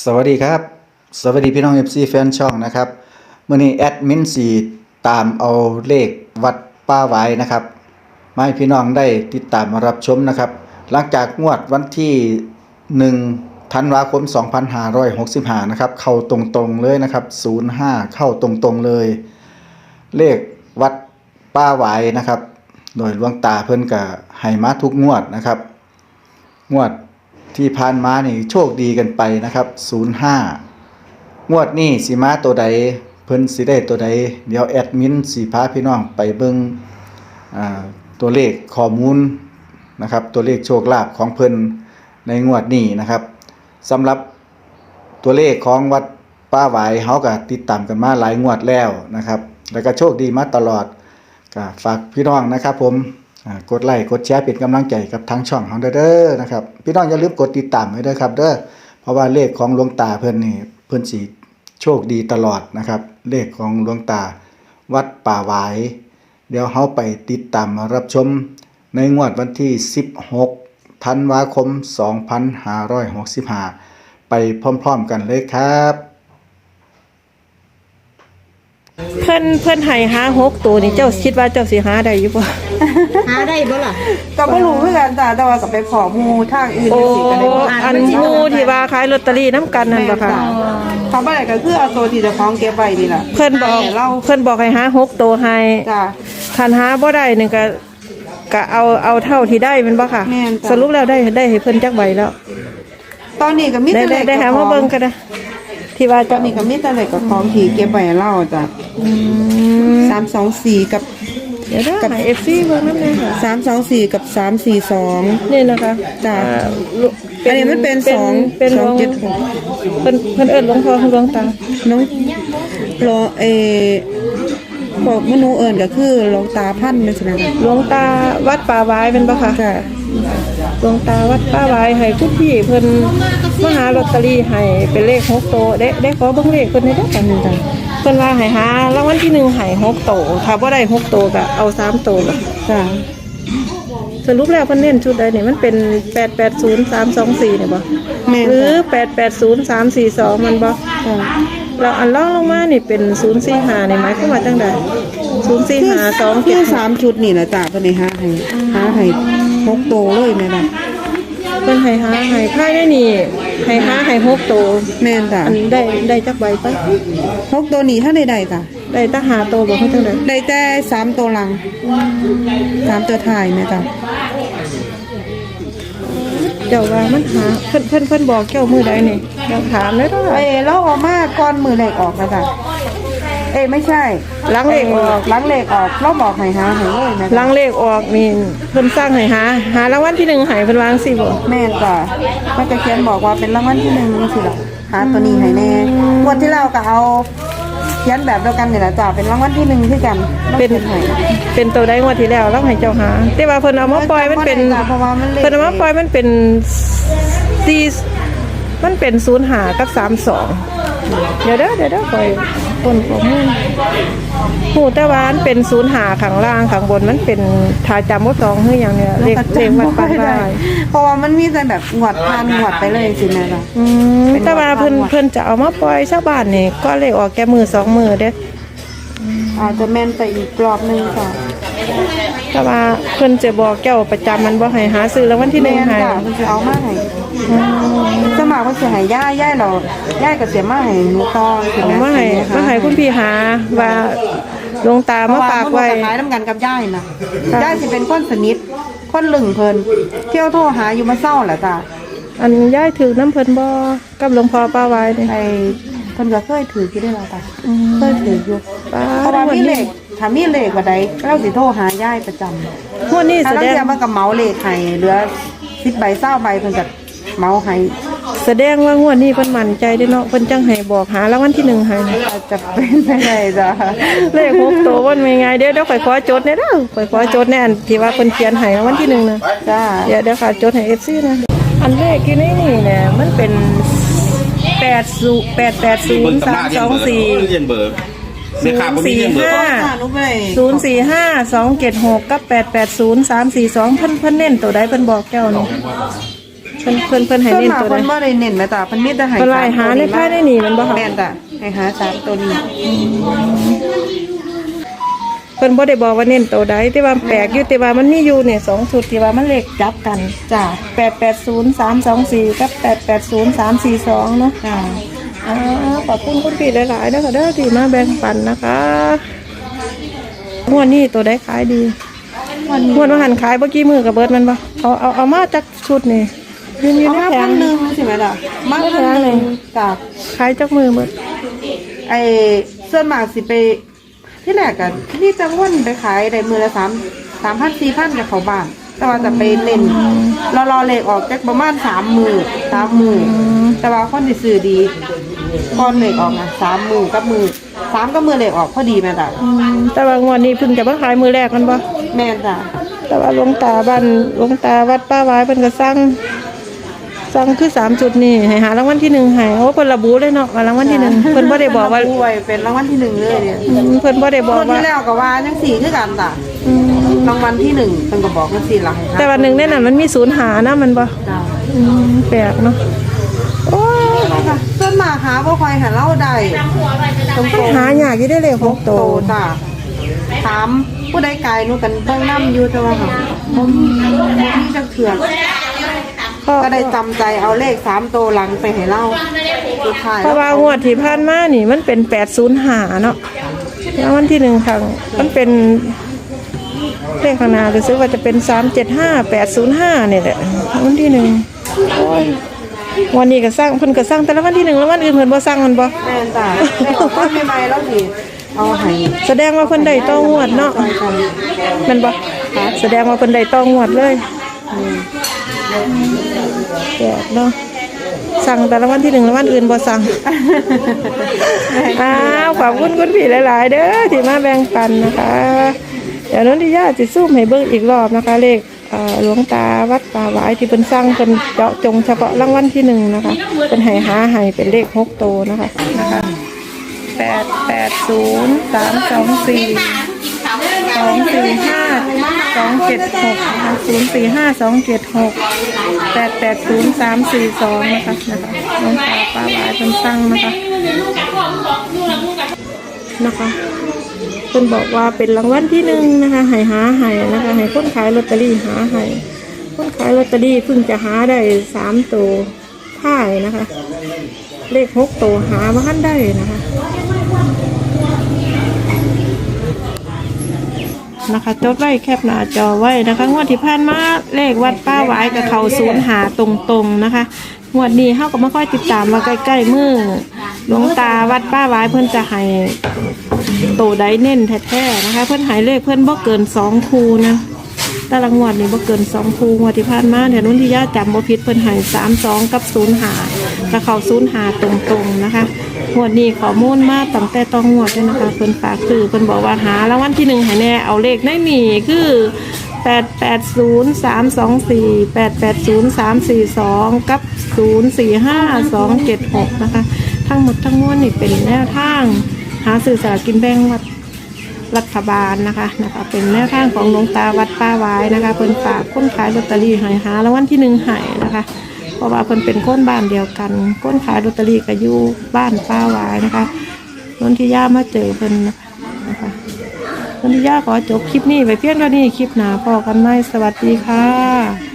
สวัสดีครับ สวัสดีพี่น้อง FC แฟนช่องนะครับเมื่อนี้แอดมินสีตามเอาเลขวัดป้าไว้นะครับมาให้พี่น้องได้ติดตามมารับชมนะครับ หลังจากงวดวันที่1ธันวาคม 2565 นะครับ เข้าตรงๆเลยนะครับ 05 เข้าตรงๆเลย เลขวัดป้าไว้นะครับ โดยหลวงตาเพิ่นก็ให้มาทุกงวดนะครับ งวด ที่ผ่านมานี่โชคดีกันไปนะครับ 05 งวดนี้สิมาตัวใด เพิ่นสิได้ตัวใด เดี๋ยวแอดมินสิพาพี่น้องไปเบิ่งอ่าตัวเลขข้อมูลนะครับตัวเลขโชคลาภของเพิ่นในงวดนี้นะครับสำหรับตัวเลขของวัดป้าหวายเฮาก็ติดตามกันมาหลายงวดแล้วนะครับ แล้วก็โชคดีมาตลอดก็ฝากพี่น้องนะครับผม กดไลค์กดแชร์เป็นกำลังใจกับทางช่องของเด้อนะครับพี่น้องอย่าลืมกดติดตามไว้ด้วยครับเด้อเพราะว่าเลขของหลวงตาเพิ่อนนี่เพิ่อนสิโชคดีตลอดนะครับ เลขของหลวงตาวัดป่าหวาย เดี๋ยวเฮาไปติดตามมารับชมในงวดวันที่ 16 ธันวาคม 2565 ไปพร้อมๆกันเลยครับ เพิ่อนเพิ่อนให้หาหกตัวนี่เจ้าคิดว่าเจ้าสิหาได้อยู่บ่ หาได้บ่ล่ะ ก็บ่รู้คือกันจ้ะแต่ว่าก็ไปขอหมู่ทางอื่นโอ้จังซี่ก็ได้บ่อันหมู่ที่ว่าขายลอตเตอรี่น้ำกันนั่นบ่ค่ะ เขาบ่ได้ก็คือเอาตัวที่เจะฟ้าของเก็บไว้นี่ล่ะเพิ่นบอกให้เราเพิ่นบอกให้หาหกตัวให้จ้ะคันหาบ่ได้นี่ก็ก็เอาเอาเท่าที่ได้แมันบ่ค่ะ แม่นจ้ะ สรุปแล้วได้ได้ให้เพิ่นจักใบแล้ว ตอนนี้ก็มีได้แต่ได้เลขได้หากับขมาองเบิ่งก็ได้ที่ว่าตอเจ้านนี้ก็มีแต่เลขกับของที่เก็บไว้ให้เราจ้ะอืม324กับเดี๋ยวได้ให้ FC เบิ่งนำแน่ค่ะ324กับ342นี่นะคะจ้ะอ่าลุอันนี้มันเป็นสองเป็นหลวงสองเจ็ดหกเพิ่นเพิ่นเอิ้นหลวงพ่อหลวงตาน้องรอเอพวกมนูเอิ้นก็คือหลวงตาพันธุ์นั่นสินะหลวงตาวัดป่าไว้เป็นปะคะ จ้ะหลวงตาวัดป่าไว้ให้คุณพี่เพิ่นมาหาลอตเตอรี่ให้เป็นเลขหกโตวได้ได้ขอเบิ่งเลขเพิ่นได้กันนึงจ้ะ เพิ่นว่าให้หารางวัลที่หนึ่งให้หกโตวถ้าบ่ได้หกโตวก็เอาสามโตวก็จ้ะสรุปแล้วเพิ่นเน้นชุดใดนี่มันเป็นแปดแปดศูนย์สามสองสี่เนี่ยบ่แม่นหรือจ้ะแปดแปดศูนย์สามสี่สองมันบ่จ้ะเราอันล่องลงมานี่เป็นศูนย์สี่ห้านี่หมายความว่าจังใดศูนย์สี่ห้าสองคืเจ็ดอสามชุดนี่แหละจ้ะเพิ่นให้หาให้หาให้หกโตเลยแม่ล่ะ เพิ่นให้หาให้ภายในนี่ให้หาให้หกโตวแม่นจ้ะอันได้ได้จักใบปะหกโตนี่ถ้าได้ได้จ้ะได้ตั้งหาโตบอกเขาจังไดได้แต่สามโตหลังสามตัวท้ายแม่จ้ะเจ้าว่ามันหาเพิ่นเพิ่นเพิ่นบอกเจ้ามือใดนี่เดี๋ยวถามเลยเด้อเอ้ยเราเออกมาก่อนมือเลขออกนะจ้ะ เอ้ยไม่ใช่หลังเลขออกหลังเลขออกเราบอกให้หาให้เลยแม่หลังเลขออกนี่เพิ่นสร้างให้หาหารางวัลที่หนึ่งให้เพิ่นวางสิบ่แม่นจ้ะมันจะเขียนบอกว่าเป็นรางวัลที่หนึ่งนี่สิล่ะหาตัวนี้ให้แน่งวดที่เราก็เอาเขียนแบบเดียวกันนี่แหละจ้ะเป็นรางวัลที่หนึ่งที่กันราเป็นขียให้เป็นตัวใดงวดที่แล้วเราให้เจ้าหา แต่ว่าเพิ่นเอามาปล่อยมันเป็นเพราะว่ามันเลขเพิ่นเอามาปล่อยมันเป็นสี่มันเป็น05กับ32 เดี๋ยวเด้อเดี๋ยวเด้อคอยคนข้อมูลหูแต่ว่ามันเป็น05ข้างล่างข้างบนมันเป็นถ้าจำบ่ตองคือหยังเนี่ยเลขเลขวัดปันได้ เพราะว่ามันมีแต่แบบงวดพันงวดไปเลยสิแม่จ้ะอืมเป็นแต่ว่าเพิ่นวัดเพิ่นจะเอามาปล่อยชาวบ้านนี่ก็เลยออกแก่มือสองมือเด้อาจจะแม่นไปอีกรอบหนึงค่ะแต่ว่า เพิ่นจะบอกเจ้าประจำมันบ่ให้หาซื้อรางวัลที่หนึ่งแม่นให้จ้ะมันจะเอามาให้สมัครมันสิให้ย่าย่าเราย่าก็เสียมาให้หนูก่อนสิเอาแม่มาให้มาให้คุณพี่หาว่าหลวงตาเพมาราะว่าฝากมันไว้จะขายน้ำกันกับย่ายนะย่ายสิเป็นคนสนิทคนลึงเพิ่นเที่ยวโทรหาอยู่มาเศร้าแหละจ้ะอันย้ายถือน้ำเพิ่นบ่กับหลวงพ่อป้าไว้นี่ไอ้เพิ่นก็เคยถืออยู่ได้แล้วจ้ะอืมเคยถืออยู่ ป้าเพราะว่าวันมีเลนี้ขถ้ามีเลขว่าใดเราสิโทรหาย่ายประจำ งวดนี้ถ้าแสเราดงเสียมันก็เหมาเลขให้เหลือ10ใบ20ใบเพิ่นก็เหมาให้แสดงว่างวดนี้เพิ่นมั่นใจเด้เนาะเพิ่นจังให้บอกหารางวัลที่หนึ่งให้นะอาจจะเป็นไปได้จ้ะเลขหกตัวมันมีไงเดี๋ยวเดี๋ยวข่อยขอจดแน่เด้อข่อยขอจดแน่อันที่ว่าเพิ่นเขียนให้รางวัลที่หนึ่งนะ จ้าเดี๋ยวเดี๋ยวค่ะจดให้เอฟซีนะ อันเลขที่นี่นี่เนี่ยมันเป็นแปดศูแปดแปดศูนย์สามสองสี่เรียนเบอร์ แม่ค้าผมมีเรียนเบอร์ห้าหนูไปศูนย์สี่ห้าสองเจ็ดหกกับแปดแปดศูนย์สามสี่สองเพิ่นเพิ่นเน้นตัวใดเพิ่นบอกเจ้านี่เพิ่นเพิ่นเพิ่นให้ส่วนเน้นมากตัวเพิ่ใดนบ่ได้เน้นนะจ้ะเพิ่นมีแต่ให้เพิ่นไล่หาในภายในนี่มันบ่คะ แม่นจ้ะให้หาสามตัวนี้ เพิ่นบ่ได้บอกว่าเน้นตัวใดแต่ว่าแปลกอยู่แต่ว่ามันมีอยู่เนี่ยสองชุดที่ว่ามันเลขจับกันจ้ะ880324กับ880342เนาะ จ้ะ อ่าขอบคุณคุณพี่หลายๆนะคะเด้อที่มาแบ่งปันนะคะงวดนี้ตัวได้ขายดีงวดว่าหันขายเมื่อกี้มือกับเบิร์ดมันปะเอาเอาเอามาจากชุดนี่ยืนยืนเอาในมาแผพังนหนึ่งใช่ไหมล่ะมาพันหนึ่งจ้ะขายจากมือเบิร์ดไอ้ส่วนมากสิไปที่แรกอะนี่จะว่นไปขายได้มือละสามสามพันสี่พันกับเขาบ้าน แต่ว่าจะไปเล่นรอรอเลขออกจากประมาณสามมือสามมือแต่ว่าคนที่ซื้อดีก้อนเลขออกนะสามมือกับมือสามกับมือเลขออกพอดีแม่จ้ะอืมแต่ว่างวดนี้เพิ่งจะมาขายมือแรกมันปะแม่จ้ะแต่ว่าหลวงตาบ้านหลวงตาวัดป้าไว้เพิ่นก็สั่งสั่งคือสามจุดนี่ให้หารางวัลที่หนึ่งให้โอ้เพิ่นระบุเลยเนาะว่ารางวัลที่หนึ่งเพิ่นบ่ได้บอกว่าผู้ไว้เป็นรางวัลที่หนึ่งเลยเนี่ยอืมเพิ่นบ่ได้บอกคนว่าที่แล้วก็ว่าจังสี่คือกันจ้ะอืม รางวัลที่หนึ่งเพิ่นก็บอกจังสี่หลังแต่ว่าหนึ่งในนั้นมันมีศูนย์หานะมันบ่จ้ะอืมแปลกเนาะโอ้ยค่ะส่วนมากหาบ่ค่อยหาเล่าได้ตรงๆหายากอยู่ได้เลยหกโตโตจ้ะถามผู้ใดไกลหนูกันเบิ่งน้ำอยู่แต่ว่าค่ะบ่มีบ่มีจักเถื่อนเพราะก็ได้จำใจเอาเลขสามโตวหลังไปให้เล่าสุดท้ายเพราะว่างวดที่ผ่านมานี่มันเป็นแปดศูนย์หาเนาะแล้ววันที่หนึ่งครั้งมันเป็น เลขข้างหน้ารู้สึกว่าจะเป็นสามเจ็ดห้าแปดศูนย์ห้าเนี่ยแหละวันที่หนึ่งโอ้ยวันนี้ก็สร้างเพิ่นก็สร้างแต่ละวันที่หนึ่งแล้ววันอื่นเพิ่นบ่สร้างมันบ่แม่นจ้ะได้ออกมาใหม่ๆแล้วสิเอาให้แสดงว่าเพิ่นได้ต้องงวดเนาะไปกันแมันบ่แสดงว่าเพิ่นได้ต้องงวดเลยแปลกเนาะสั่งแต่ละวันที่หนึ่งแล้ววันอื่นบ่สั่งอ้าวขอบคุณคุณพี่หลาย ๆ เด้อที่มาแบ่งปันนะคะ เดี๋ยวน้องทิยาจะซูมให้เบิ่งอีกรอบนะคะ เลขหลวงตาวัดป่าหวายที่เป็นสร้างเป็นเจาะจงเฉพาะรางวัลที่หนึ่งนะคะเป็นให้หาให้เป็นเลขหกโตวนะคะนะคะแปดแปดศูนย์สามสองสี่สองสี่ห้าสองเจ็ดหกนะคะศูนย์สี่ห้าสองเจ็ดหกแปดแปดศูนย์สามสี่สองนะคะนะคะหลวงตาป่าหวายเป็นสร้างนะคะนะคะ เพิ่นบอกว่าเป็นรางวัลที่หนึ่งนะคะให้หาให้นะคะให้คนขายลอตเตอรี่หาให้คนขายลอตเตอรี่เพิ่งจะหาได้สามตัวท้ายนะคะ เลขหกตัวหามาทันได้นะคะนะคะจดไว้แคปหน้าจอไว้นะคะงวดที่ผ่านมาเลขวัดป้าหวายกับเขาศูนย์หาตรงๆนะคะงวดนี้เขาก็มาค่อยติดตามมาใกล้ๆมือหลวงตาวัดป้าหวายเพิ่นจะให้ โตได้เน้นแท้ๆนะคะ เพื่อนหายเลขเพื่อนบ่เกินสองคูนะแต่ละงวัดนี่บ่เกินสองคูงวดที่ผ่านมาเนี่ยนุ่นที่ย่าจำบ่ผิดเพิ่อนหายสามสองกับศูนย์หาต่เขาศูนย์หาตรงๆนะคะงวดนี้ขอมูลมาตั้งแต่ต้องงวดด้วยนะคะเพิ่นฝากซื้อเพิ่นบอกว่าหารางวัลที่หนึ่งให้แน่เอาเลขในนี่คือแปดแปดศูนย์สามสองสี่แปดแปดศูนย์สามสี่สองกับศูนย์สี่ห้าสองเจ็ดหกนะคะ ทั้งหมดทั้งมวลนี่เป็นแนวทาง หาสื่อสากกินแบ่งวัดรัฐบาลนะคะนะคะ เป็นแนวทางของหลวงตาวัดป้าไว้นะคะเพิ่นฝากคนขายลอตเตอรี่หายหาแล้ววันที่หนึ่งหายนะคะ เพราะว่าเพิ่นเป็นคนบ้านเดียวกันคนขายลอตเตอรี่ก็อยู่บ้านป้าไว้นะคะนนทิยามาเจอเพิ่นนะคะนะคะนนทิยาขอจบคลิปนี้ไปเพียงเท่านี้คลิปหนาพอกันไหมสวัสดีค่ะ